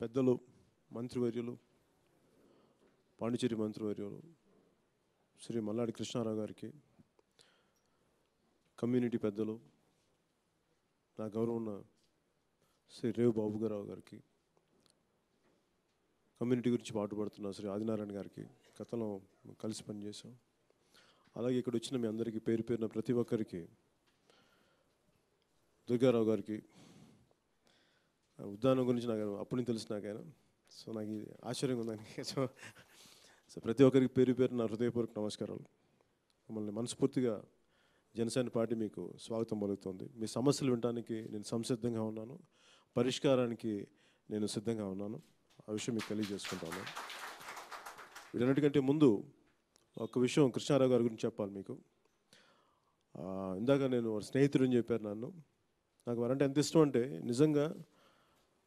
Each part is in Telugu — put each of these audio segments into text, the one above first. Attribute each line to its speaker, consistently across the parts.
Speaker 1: పెద్దలు మంత్రివర్యులు పాండిచేరి మంత్రివర్యులు శ్రీ మల్లాడి కృష్ణారావు గారికి కమ్యూనిటీ పెద్దలు నా గౌరవం ఉన్న శ్రీ రేవు బాబుగారావు గారికి కమ్యూనిటీ గురించి పాటుపడుతున్న శ్రీ ఆదినారాయణ గారికి గతంలో కలిసి పనిచేసాం అలాగే ఇక్కడ వచ్చిన మీ అందరికీ పేరు పేరున ప్రతి ఒక్కరికి దుర్గారావు గారికి ఆ ఉద్యానం గురించి నాకు అప్పటి నుంచి తెలుసు నాకైనా సో నాకు ఇది ఆశ్చర్యంగా ఉందని సో సో ప్రతి ఒక్కరికి పేరు పేరు నా హృదయపూర్వక నమస్కారాలు. మిమ్మల్ని మనస్ఫూర్తిగా జనసేన పార్టీ మీకు స్వాగతం పలుకుతుంది. మీ సమస్యలు వినడానికి నేను సంసిద్ధంగా ఉన్నాను. పరిష్కారానికి నేను సిద్ధంగా ఉన్నాను. ఆ విషయం మీకు తెలియజేసుకుంటాను. వీటన్నిటికంటే ముందు ఒక విషయం కృష్ణారావు గారి గురించి చెప్పాలి మీకు. ఇందాక నేను వారి స్నేహితుడు అని చెప్పారు నన్ను. నాకు వారంటే ఎంత ఇష్టం అంటే నిజంగా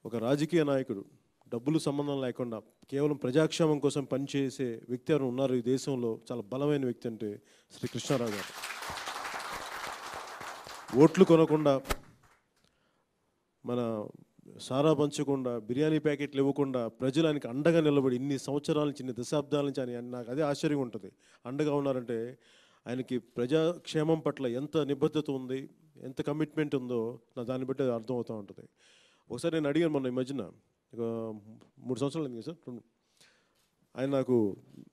Speaker 1: ఒక రాజకీయ నాయకుడు డబ్బులు సంబంధం లేకుండా కేవలం ప్రజాక్షేమం కోసం పనిచేసే వ్యక్తి ఎవరు ఉన్నారు ఈ దేశంలో? చాలా బలమైన వ్యక్తి అంటే శ్రీ కృష్ణారావు గారు. ఓట్లు కొనకుండా మన సారా పంచకుండా బిర్యానీ ప్యాకెట్లు ఇవ్వకుండా ప్రజలు ఆయనకి అండగా నిలబడి ఇన్ని సంవత్సరాల నుంచి ఇన్ని దశాబ్దాల నుంచి ఆయన నాకు అదే ఆశ్చర్యం ఉంటుంది. అండగా ఉన్నారంటే ఆయనకి ప్రజాక్షేమం పట్ల ఎంత నిబద్ధత ఉంది ఎంత కమిట్మెంట్ ఉందో నా దాన్ని బట్టి అది అర్థమవుతూ ఉంటుంది. ఒకసారి నేను అడిగాను మొన్న ఈ మధ్యన మూడు సంవత్సరాలు అయింది సార్? ఆయన నాకు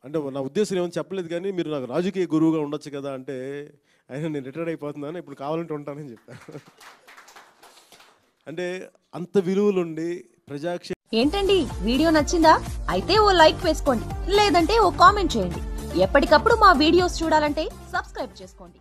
Speaker 1: అంటే నా ఉద్దేశం ఏమని చెప్పలేదు కానీ మీరు నాకు రాజకీయ గురువుగా ఉండొచ్చు కదా అంటే ఆయన నేను రిటైర్డ్ అయిపోతున్నాను ఇప్పుడు కావాలంటే ఉంటానని చెప్పాను అంటే అంత విలువలుండి ప్రజాక్ష
Speaker 2: ఏంటండి? వీడియో నచ్చిందా? అయితే ఓ లైక్ వేసుకోండి లేదంటే ఓ కామెంట్ చేయండి. ఎప్పటికప్పుడు మా వీడియోస్ చూడాలంటే సబ్స్క్రైబ్ చేసుకోండి.